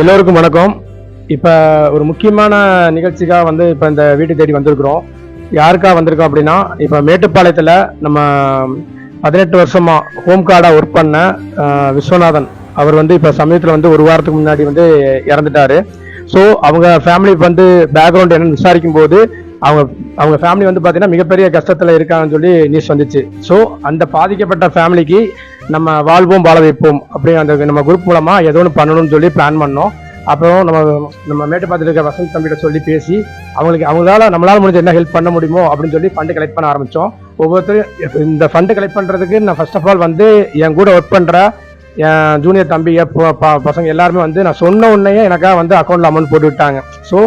எல்லோருக்கும் வணக்கம். இப்போ ஒரு முக்கியமான நிகழ்ச்சிக்காக வந்து இப்போ இந்த வீட்டு தேடி வந்திருக்கிறோம். யாருக்காக வந்திருக்கோம் அப்படின்னா இப்போ மேட்டுப்பாளையத்தில் நம்ம பதினெட்டு வருஷமாக ஹோம் கார்டாக ஒர்க் பண்ண விஸ்வநாதன். அவர் வந்து இப்போ சமயத்தில் வந்து ஒரு வாரத்துக்கு முன்னாடி வந்து இறந்துட்டாரு. ஸோ அவங்க ஃபேமிலி வந்து பேக்ரவுண்ட் என்னன்னு விசாரிக்கும் போது அவங்க அவங்க ஃபேமிலி வந்து பார்த்தீங்கன்னா மிகப்பெரிய கஷ்டத்தில் இருக்காங்கன்னு சொல்லி நியூஸ் வந்துச்சு. ஸோ அந்த பாதிக்கப்பட்ட ஃபேமிலிக்கு நம்ம வாழ்வோம் வாழ வைப்போம் அப்படி அந்த நம்ம குரூப் மூலமாக ஏதோ ஒன்று பண்ணணும்னு சொல்லி பிளான் பண்ணோம். அப்புறம் நம்ம நம்ம மேட்டுப்பாத்தில் இருக்க வசந்த் தம்பிகிட்ட சொல்லி பேசி அவங்களுக்கு அவங்களால நம்மளால முடிஞ்ச என்ன ஹெல்ப் பண்ண முடியுமோ அப்படின்னு சொல்லி ஃபண்டு கலெக்ட் பண்ண ஆரம்பித்தோம் ஒவ்வொருத்தரும் இந்த ஃபண்டு கலெக்ட் பண்ணுறதுக்கு நான் ஃபர்ஸ்ட் ஆஃப் ஆல் வந்து என் கூட ஒர்க் பண்ணுற என் ஜூனியர் தம்பி பசங்க எல்லாருமே வந்து நான் சொன்ன உடனேயே எனக்காக வந்து அக்கௌண்ட்டில் அமௌண்ட் போட்டு விட்டாங்க. ஸோ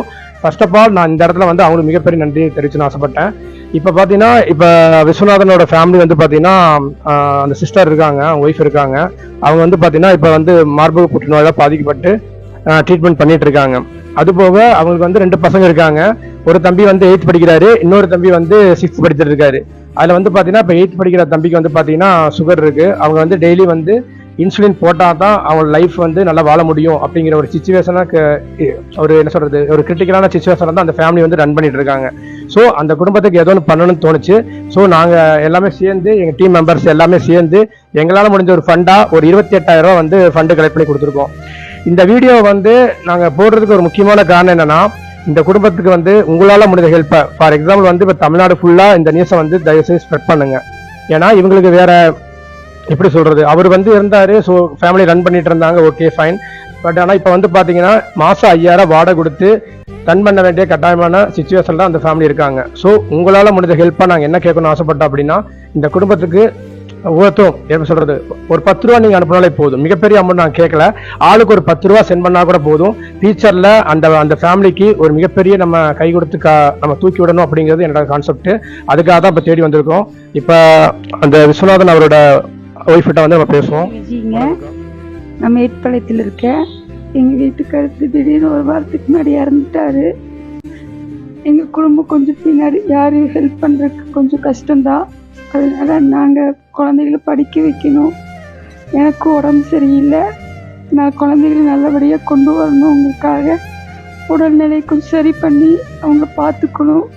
ஃபர்ஸ்ட் ஆஃப் ஆல் நான் இந்த இடத்துல வந்து அவங்களுக்கு மிகப்பெரிய நன்றி தெரிவிச்சுன்னு ஆசைப்பட்டேன். இப்போ பார்த்தீங்கன்னா இப்போ விஸ்வநாதனோட ஃபேமிலி வந்து பார்த்தீங்கன்னா அந்த சிஸ்டர் இருக்காங்க அவங்க ஒய்ஃப் இருக்காங்க. அவங்க வந்து பார்த்தீங்கன்னா இப்போ வந்து மார்பக புற்றுநோயால் பாதிக்கப்பட்டு ட்ரீட்மெண்ட் பண்ணிட்டு இருக்காங்க. அது போக அவங்களுக்கு வந்து ரெண்டு பசங்க இருக்காங்க. ஒரு தம்பி வந்து எயித் படிக்கிறாரு இன்னொரு தம்பி வந்து சிக்ஸ்த் படிச்சிட்டு இருக்காரு. அதில் வந்து பார்த்தீங்கன்னா இப்போ எயித் படிக்கிற தம்பிக்கு வந்து பார்த்தீங்கன்னா சுகர் இருக்கு. அவங்க வந்து டெய்லி வந்து இன்சுலின் போட்டால் தான் அவங்க லைஃப் வந்து நல்லா வாழ முடியும் அப்படிங்கிற ஒரு சுச்சுவேஷனாக ஒரு என்ன சொல்கிறது ஒரு கிரிட்டிக்கலான சுச்சுவேஷனில் தான் அந்த ஃபேமிலி வந்து ரன் பண்ணிட்டு இருக்காங்க. ஸோ அந்த குடும்பத்துக்கு ஏதோ ஒன்று பண்ணணும்னு தோணுச்சு. ஸோ நாங்கள் எல்லாமே சேர்ந்து எங்கள் டீம் மெம்பர்ஸ் எல்லாமே சேர்ந்து எங்களால் முடிஞ்ச ஒரு ஃபண்டாக ஒரு இருபத்தி எட்டாயிரம் ரூபா வந்து ஃபண்டு கலெக்ட் பண்ணி கொடுத்துருக்கோம். இந்த வீடியோ வந்து நாங்கள் போடுறதுக்கு ஒரு முக்கியமான காரணம் என்னன்னா இந்த குடும்பத்துக்கு வந்து உங்களால் முடிஞ்ச ஹெல்ப்பை ஃபார் எக்ஸாம்பிள் வந்து இப்போ தமிழ்நாடு ஃபுல்லாக இந்த நியூஸை வந்து தயவுசெய்து ஸ்ப்ரெட் பண்ணுங்க. ஏன்னா இவங்களுக்கு வேறு எப்படி சொல்றது? அவர் வந்து இருந்தாரு ஸோ ஃபேமிலி ரன் பண்ணிட்டு இருந்தாங்க ஓகே ஃபைன் பட் ஆனால் இப்போ வந்து பார்த்தீங்கன்னா மாதம் ஐயாயிரம் வாடகை கொடுத்து ரன் பண்ண வேண்டிய கட்டாயமான சுச்சுவேஷன் தான் அந்த ஃபேமிலி இருக்காங்க. ஸோ உங்களால் முடிஞ்ச ஹெல்ப்பாக நாங்கள் என்ன கேட்கணும்னு ஆசைப்பட்டோம் அப்படின்னா இந்த குடும்பத்துக்கு ஒவ்வொருத்தரும் எப்படி சொல்றது? ஒரு பத்து ரூபா நீங்க அனுப்பினாலே போதும். மிகப்பெரிய அமௌண்ட் நான் கேட்கல. ஆளுக்கு ஒரு பத்து ரூபா சென்ட் பண்ணா கூட போதும். ஃபியூச்சர்ல அந்த அந்த ஃபேமிலிக்கு ஒரு மிகப்பெரிய நம்ம கை கொடுத்து கா- நம்ம தூக்கி விடணும் அப்படிங்கிறது என்னோட கான்செப்ட் அதுக்காக தான் இப்போ தேடி வந்திருக்கோம். இப்போ அந்த விஸ்வநாதன் அவரோட ஒய்ஃபிட்ட வந்து நம்ம பேசுவோம். விஜய்ங்க நான் மேட்பாளையத்தில் இருக்கேன் எங்கள் வீட்டுக்காரத்து திடீர்னு ஒரு வாரத்துக்கு முன்னாடி இறந்துட்டாரு. எங்கள் குடும்பம் கொஞ்சம் பின்னாடி யாரையும் ஹெல்ப் பண்ணுறதுக்கு கொஞ்சம் கஷ்டம்தான். அதனால நாங்கள் குழந்தைகளை படிக்க வைக்கணும். எனக்கு உடம்பு சரியில்லை. நான் குழந்தைகளை நல்லபடியாக கொண்டு வரணுங்கிறதுக்காக உடல்நிலை கொஞ்சம் சரி பண்ணி அவங்க பார்த்துக்கணும்.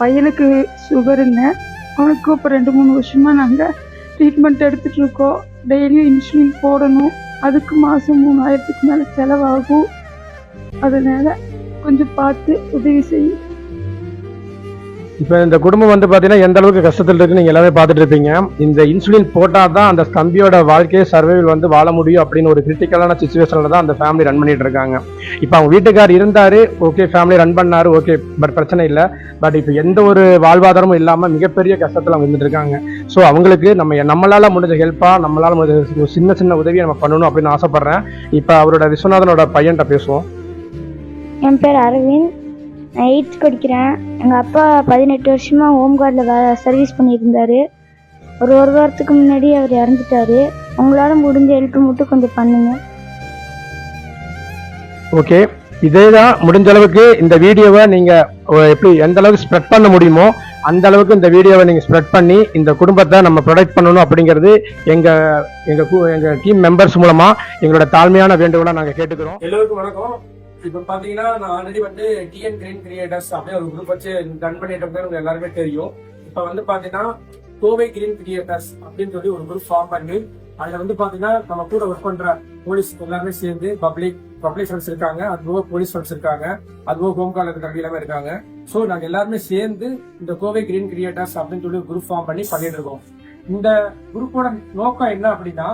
பையனுக்கு சுகருங்க அவனுக்கு இப்போ ரெண்டு மூணு வருஷமாக நாங்கள் ட்ரீட்மெண்ட் எடுத்துகிட்டு இருக்கோம் டெய்லியும் இன்சுலின் போடணும். அதுக்கு மாதம் மூணாயிரத்துக்கு மேலே செலவாகும். அதனால் கொஞ்சம் பார்த்து உதவி செய்யும் இப்போ இந்த குடும்பம் வந்து பார்த்தீங்கன்னா எந்த அளவுக்கு கஷ்டத்தில் இருக்கு நீங்கள் எல்லாமே பார்த்துட்டு இருப்பீங்க. இந்த இன்சுலின் போட்டால் தான் அந்த தம்பியோட வாழ்க்கையை சர்வைவல் வந்து வாழ முடியும் அப்படின்னு ஒரு கிரிட்டிக்கலான சுச்சுவேஷனில் தான் அந்த ஃபேமிலி ரன் பண்ணிட்டு இருக்காங்க. இப்போ அவங்க வீட்டுக்கார் இருந்தார் ஓகே ஃபேமிலி ரன் பண்ணாரு ஓகே பட் பிரச்சனை இல்லை. பட் இப்போ எந்த ஒரு வாழ்வாதாரமும் இல்லாமல் மிகப்பெரிய கஷ்டத்தில் அவங்க இருந்துட்டு இருக்காங்க. ஸோ அவங்களுக்கு நம்ம நம்மளால் முடிஞ்ச ஹெல்ப்பாக நம்மளால் முடிஞ்ச ஒரு சின்ன சின்ன உதவியை நம்ம பண்ணணும் அப்படின்னு ஆசைப்பட்றேன். இப்போ அவரோட விஸ்வநாதனோட பையன்கிட்ட பேசுவோம். என் பேர் அரவிந்த். நான் எயித் படிக்கிறேன். எங்கள் அப்பா பதினெட்டு வருஷமாக ஹோம் கார்டில் வே சர்வீஸ் பண்ணியிருந்தாரு ஒரு ஒரு வாரத்துக்கு முன்னாடி அவர் இறந்துட்டாரு. உங்களால் முடிஞ்ச ஹெல்ப் மட்டும் கொஞ்சம் பண்ணுங்க. ஓகே இதே தான் முடிஞ்ச அளவுக்கு இந்த வீடியோவை நீங்க அஹ், எப்படி எந்த அளவுக்கு ஸ்ப்ரெட் பண்ண முடியுமோ அந்த அளவுக்கு இந்த வீடியோவை நீங்க ஸ்ப்ரெட் பண்ணி இந்த குடும்பத்தை நம்ம ப்ரொடெக்ட் பண்ணணும் அப்படிங்கிறது எங்க எங்க கு- எங்க டீம் மெம்பர்ஸ் மூலமா எங்களோட தாழ்மையான வேண்டுகோளா நாங்க கேட்டுக்கிறோம். எல்லோருக்கும் வணக்கம். இப்போ பாத்தீங்கன்னா நான் ஆல்ரெடி வந்து டிஎன் கிரீன் கிரியேட்டர்ஸ் அப்படின்னு ஒரு குரூப் வச்சு ரன் பண்ணிட்டு உங்களுக்கு எல்லாருமே தெரியும். இப்போ வந்து பாத்தீங்கன்னா கோவை கிரீன் கிரியேட்டர்ஸ் அப்படின்னு சொல்லி ஒரு குரூப் ஃபார்ம் பண்ணி அதுல வந்து பாத்தீங்கன்னா நம்ம கூட ஒர்க் பண்ற போலீஸ் எல்லாருமே சேர்ந்து பப்ளிக் பப்ளிக் ஃப்ரெண்ட்ஸ் இருக்காங்க. அதுபோக போலீஸ் ஃப்ரெண்ட்ஸ் இருக்காங்க. அதுபோக போக ஹோம் இருக்கிற எல்லாமே இருக்காங்க. ஸோ நாங்க எல்லாருமே சேர்ந்து இந்த கோவை கிரீன் கிரியேட்டர்ஸ் அப்படின்னு சொல்லி குரூப் ஃபார்ம் பண்ணி பண்ணிட்டு இருக்கோம். இந்த குரூப்போட நோக்கம் என்ன அப்படின்னா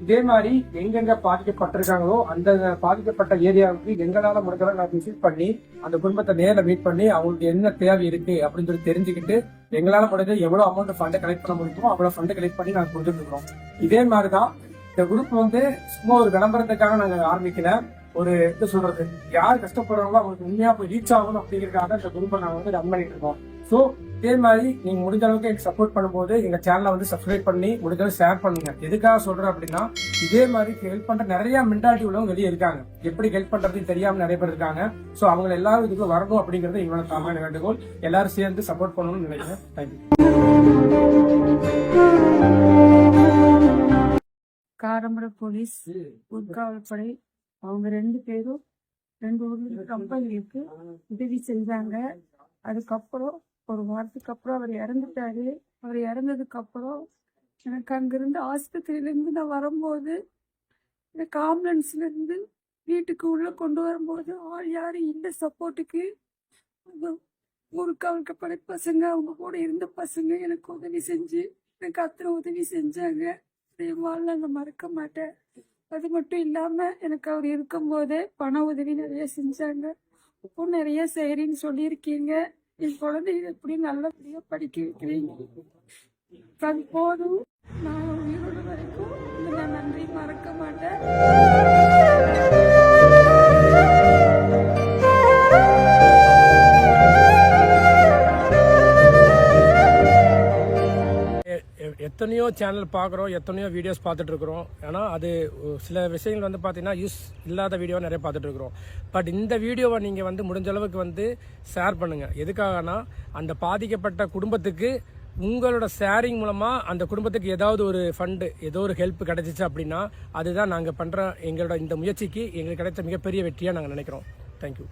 இதே மாதிரி எங்கெங்க பாதிக்கப்பட்டிருக்காங்களோ அந்த பாதிக்கப்பட்ட ஏரியாவுக்கு எங்களால முடிஞ்சதை நான் விசிட் பண்ணி அந்த குடும்பத்தை நேரில் மீட் பண்ணி அவங்களுக்கு என்ன தேவை இருக்கு அப்படின்னு சொல்லி தெரிஞ்சுக்கிட்டு எங்களால முடிஞ்ச எவ்வளவு அமௌண்ட் ஃபண்டை கலெக்ட் பண்ண முடியுமோ அவ்வளவு ஃபண்டை கலெக்ட் பண்ணி நாங்கள் கொடுத்துட்டு இருக்கோம் இதே மாதிரிதான் இந்த குரூப் வந்து சும்மா ஒரு விளம்பரத்துக்காக நாங்கள் ஆரம்பிக்கல. ஒரு இது சொல்றது யார் கஷ்டப்படுறாங்களோ அவங்களுக்கு உண்மையா போய் ரீச் ஆகணும் அப்படிங்கறதுக்காக இந்த குரூப்பை நாங்கள் வந்து ரன் பண்ணிட்டு இருக்கோம். ஸோ இதே மாதிரி நீங்க முடிஞ்ச அளவுக்கு எனக்கு சப்போர்ட் பண்ணும்போது எங்க சேனலை வந்து சப்ஸ்கிரைப் பண்ணி முடிஞ்ச அளவுக்கு ஷேர் பண்ணுங்க. எதுக்காக சொல்றேன் அப்படின்னா இதே மாதிரி ஹெல்ப் பண்ற நிறைய மென்டாலிட்டி உள்ளவங்க வெளியே இருக்காங்க. எப்படி ஹெல்ப் பண்றதுன்னு தெரியாம நிறைய பேர் இருக்காங்க. ஸோ அவங்க எல்லாரும் இதுக்கு வரணும் அப்படிங்கறது எங்களோட தாமான வேண்டுகோள். எல்லாரும் சேர்ந்து சப்போர்ட் பண்ணணும்னு நினைக்கிறேன். தேங்க்யூ காரமடை போலீஸ் உட்காவல்படை அவங்க ரெண்டு பேரும் ரெண்டு ஊர்ல கம்பெனிக்கு உதவி செஞ்சாங்க அதுக்கப்புறம் ஒரு வாரத்துக்கு அப்புறம் அவர் இறந்துட்டாரு. அவர் இறந்ததுக்கு அப்புறம் எனக்கு அங்கிருந்து ஆஸ்பத்திரியிலேருந்து நான் வரும்போது எனக்கு ஆம்புலன்ஸ்லேருந்து வீட்டுக்கு உள்ளே கொண்டு வரும்போது ஆள் யாரும் இல்லை சப்போர்ட்டுக்கு ஊருக்கு அவருக்கு படை பசங்க அவங்க கூட இருந்த பசங்க எனக்கு உதவி செஞ்சு எனக்கு அத்தனை உதவி செஞ்சாங்க. என் வாழ்நாள் நான் மறக்க மாட்டேன். அது மட்டும் இல்லாமல் எனக்கு அவர் இருக்கும்போதே பண உதவி நிறைய செஞ்சாங்க. இப்போ நிறைய செய்கிறேன்னு சொல்லியிருக்கீங்க. என் குழந்தைகள் எப்படி நல்லபடியா படிக்க வைக்கிறீங்க? அது போதும் நான் உயிரோடு எத்தனையோ சேனல் பார்க்குறோம் எத்தனையோ வீடியோஸ் பார்த்துட்ருக்குறோம் ஏன்னா அது சில விஷயங்கள் வந்து பார்த்தீங்கன்னா யூஸ் இல்லாத வீடியோ நிறைய பார்த்துட்ருக்குறோம் பட் இந்த வீடியோவை நீங்கள் வந்து முடிஞ்ச அளவுக்கு வந்து ஷேர் பண்ணுங்கள் எதுக்காகனா அந்த பாதிக்கப்பட்ட குடும்பத்துக்கு உங்களோட ஷேரிங் மூலமாக அந்த குடும்பத்துக்கு ஏதாவது ஒரு ஃபண்டு ஏதோ ஒரு ஹெல்ப் கிடைச்சிச்சு அப்படின்னா அதுதான் நாங்கள் பண்ணுற எங்களோட இந்த முயற்சிக்கு எங்களுக்கு கிடைத்த மிகப்பெரிய வெற்றியாக நாங்கள் நினைக்கிறோம். தேங்க்யூ